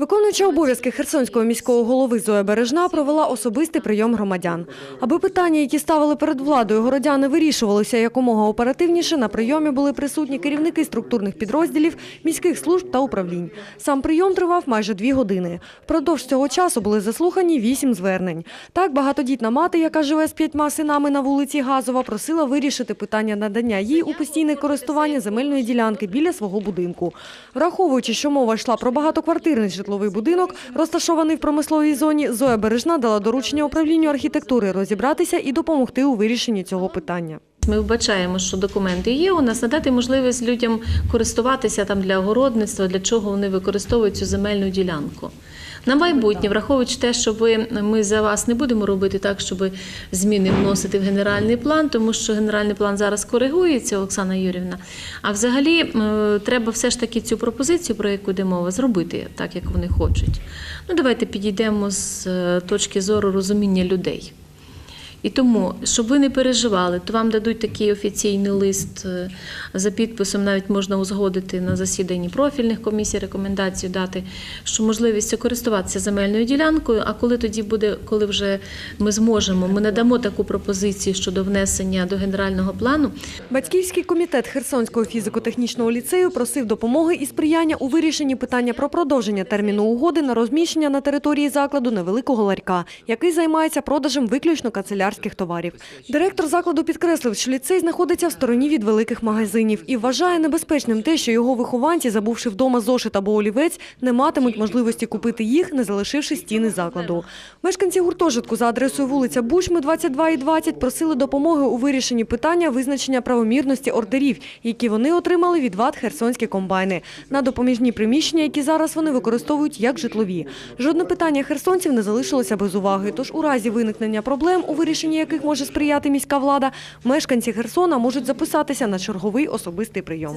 Виконуюча обов'язки Херсонського міського голови Зоя Бережна провела особистий прийом громадян. Аби питання, які ставили перед владою городяни, вирішувалися якомога оперативніше, на прийомі були присутні керівники структурних підрозділів, міських служб та управлінь. Сам прийом тривав майже дві години. Впродовж цього часу були заслухані вісім звернень. Так, багатодітна мати, яка живе з п'ятьма синами на вулиці Газова, просила вирішити питання надання їй у постійне користування земельної ділянки біля свого будинку. Враховуючи, що мова йшла про багатоквартирний житловий будинок, розташований в промисловій зоні, Зоя Бережна дала доручення управлінню архітектури розібратися і допомогти у вирішенні цього питання. Ми вбачаємо, що документи є у нас, надати можливість людям користуватися там для огородництва, для чого вони використовують цю земельну ділянку. На майбутнє, враховуючи те, що ви, ми за вас не будемо робити так, щоб зміни вносити в генеральний план, тому що генеральний план зараз коригується, Оксана Юрівна. А взагалі е, треба все ж таки цю пропозицію, про яку йде мова, зробити так, як вони хочуть. Ну, давайте підійдемо з е, точки зору розуміння людей. І тому, щоб ви не переживали, то вам дадуть такий офіційний лист е, за підписом, навіть можна узгодити на засіданні профільних комісій рекомендацію дати, що можливість користуватися земельною ділянкою. А коли тоді буде, коли вже ми зможемо, ми надамо таку пропозицію щодо внесення до генерального плану. Батьківський комітет Херсонського фізико-технічного ліцею просив допомоги і сприяння у вирішенні питання про продовження терміну угоди на розміщення на території закладу невеликого ларька, який займається продажем виключно канцелярських товарів. Директор закладу підкреслив, що ліцей знаходиться в стороні від великих магазинів і вважає небезпечним те, що його вихованці, забувши вдома зошит або олівець, не матимуть можливості купити їх, не залишивши стіни закладу. Мешканці гуртожитку за адресою вулиця Бучми, 22 і 20 просили допомоги у вирішенні питання визначення правомірності ордерів, які вони отримали від ВАД «Херсонські комбайни» на допоміжні приміщення, які зараз вони використовують як житлові. Жодне питання херсонців не залишилося без уваги. Тож у разі виникнення проблем, у вирішенні яких може сприяти міська влада, мешканці Херсона можуть записатися на черговий особистий прийом.